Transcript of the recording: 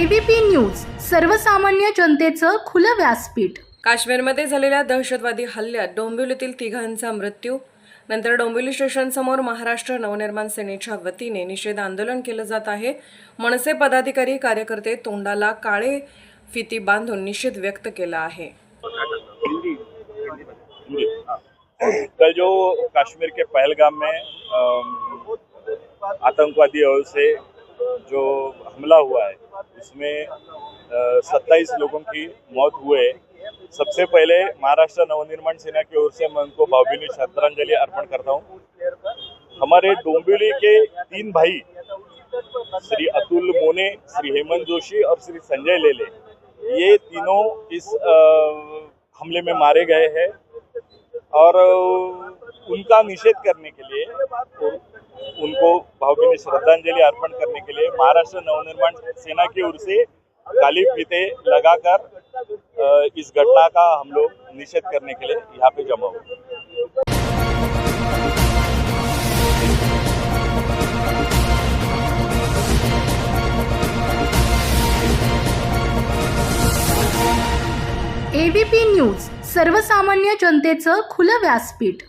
ABP news सर्वसामान्य जनतेचं खुलं व्यासपीठ. काश्मीरमध्ये झालेल्या दहशतवादी हल्ल्यात डोंबिवलीतील तिघांचा मृत्यू. नंतर डोंबिवली स्टेशनसमोर महाराष्ट्र नवनिर्माण सेनेच्या वतीने निषेध आंदोलन केलं जात आहे. मनसे पदाधिकारी कार्यकर्ते तोंडाला काळे फिती बांधून निषेध व्यक्त केला आहे. कल जो कश्मीर के पहलगाम में अम, आतंकवादियों से जो हमला हुआ है उसमें सत्ताईस लोगों की मौत हुए सबसे पहले महाराष्ट्र नवनिर्माण सेना की ओर से मैं उनको भावभीनी श्रद्धांजलि अर्पण करता हूँ। हमारे डोंबिवली के तीन भाई श्री अतुल मोने श्री हेमंत जोशी और श्री संजय लेले ये तीनों इस अ, हमले में मारे गए हैं। और उनका निषेध करने के लिए उनको भावभीनी श्रद्धांजलि अर्पण करने के लिए महाराष्ट्र नवनिर्माण सेना की ओर से काली फीते लगाकर इस घटना का हम लोग निषेध करने के लिए यहाँ पे जमा हुए। एबीपी न्यूज सर्वसामान्य जनतेचं खुलं व्यासपीठ.